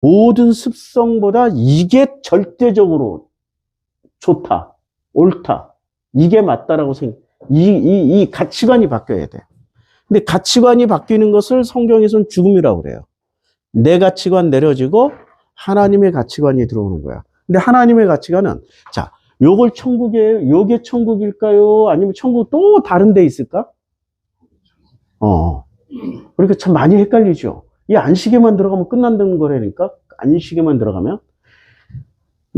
모든 습성보다 이게 절대적으로 좋다, 옳다, 이게 맞다라고 생각, 이, 이, 이 가치관이 바뀌어야 돼. 근데 가치관이 바뀌는 것을 성경에서는 죽음이라고 그래요. 내 가치관 내려지고 하나님의 가치관이 들어오는 거야. 근데 하나님의 가치관은, 자, 요걸 천국이에요? 요게 천국일까요? 아니면 천국 또 다른 데 있을까? 어. 그러니까 참 많이 헷갈리죠. 이 안식에만 들어가면 끝난다는 거라니까? 안식에만 들어가면?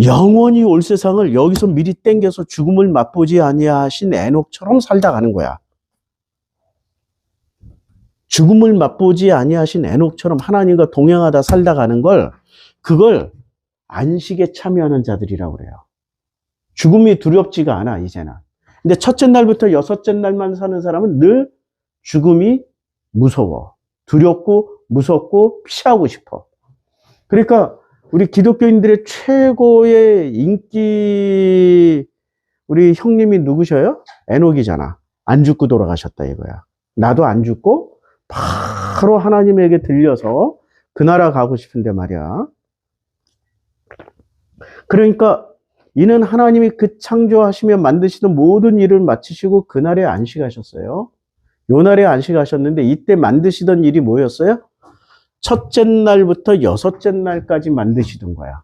영원히 올 세상을 여기서 미리 땡겨서 죽음을 맛보지 아니하신 에녹처럼 살다 가는 거야. 죽음을 맛보지 아니하신 에녹처럼 하나님과 동행하다 살다 가는 걸 그걸 안식에 참여하는 자들이라고 그래요. 죽음이 두렵지가 않아 이제는. 근데 첫째 날부터 여섯째 날만 사는 사람은 늘 죽음이 무서워. 두렵고 무섭고 피하고 싶어. 그러니까 우리 기독교인들의 최고의 인기 우리 형님이 누구셔요? 에녹이잖아. 안 죽고 돌아가셨다 이거야. 나도 안 죽고 바로 하나님에게 들려서 그 나라 가고 싶은데 말이야. 그러니까 이는 하나님이 그 창조하시며 만드시던 모든 일을 마치시고 그날에 안식하셨어요. 요 날에 안식하셨는데 이때 만드시던 일이 뭐였어요? 첫째 날부터 여섯째 날까지 만드시던 거야.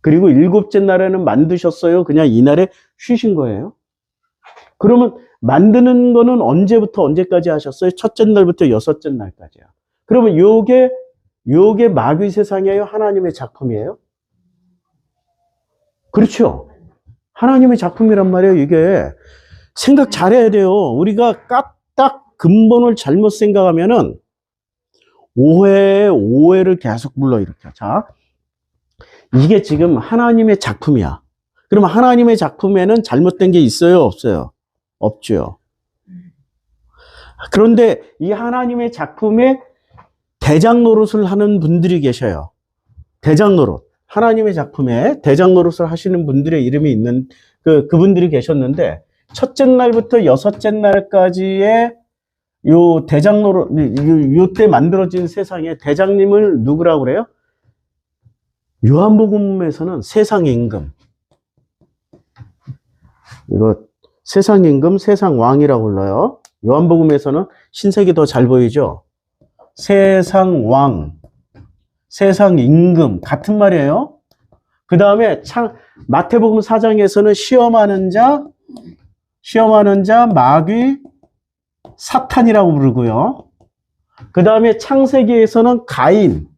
그리고 일곱째 날에는 만드셨어요. 그냥 이날에 쉬신 거예요. 그러면 만드는 거는 언제부터 언제까지 하셨어요? 첫째 날부터 여섯째 날까지야. 그러면 요게 요게 마귀 세상이에요? 하나님의 작품이에요? 그렇죠. 하나님의 작품이란 말이에요, 이게. 생각 잘해야 돼요. 우리가 까딱 근본을 잘못 생각하면은 오해, 오해를 계속 불러일으켜. 자, 이게 지금 하나님의 작품이야. 그러면 하나님의 작품에는 잘못된 게 있어요, 없어요? 없죠. 그런데 이 하나님의 작품에 대장 노릇을 하는 분들이 계셔요. 대장 노릇. 하나님의 작품에 대장 노릇을 하시는 분들의 이름이 있는 그 그분들이 계셨는데 첫째 날부터 여섯째 날까지의 요 대장 노릇 요때 만들어진 세상에 대장님을 누구라고 그래요? 요한복음에서는 세상 임금. 이거 세상 임금, 세상 왕이라고 불러요. 요한복음에서는 신색이 더잘 보이죠? 세상 왕, 세상 임금 같은 말이에요. 그 다음에 창 마태복음 4장에서는 시험하는 자, 시험하는 자 마귀 사탄이라고 부르고요. 그 다음에 창세기에서는 가인,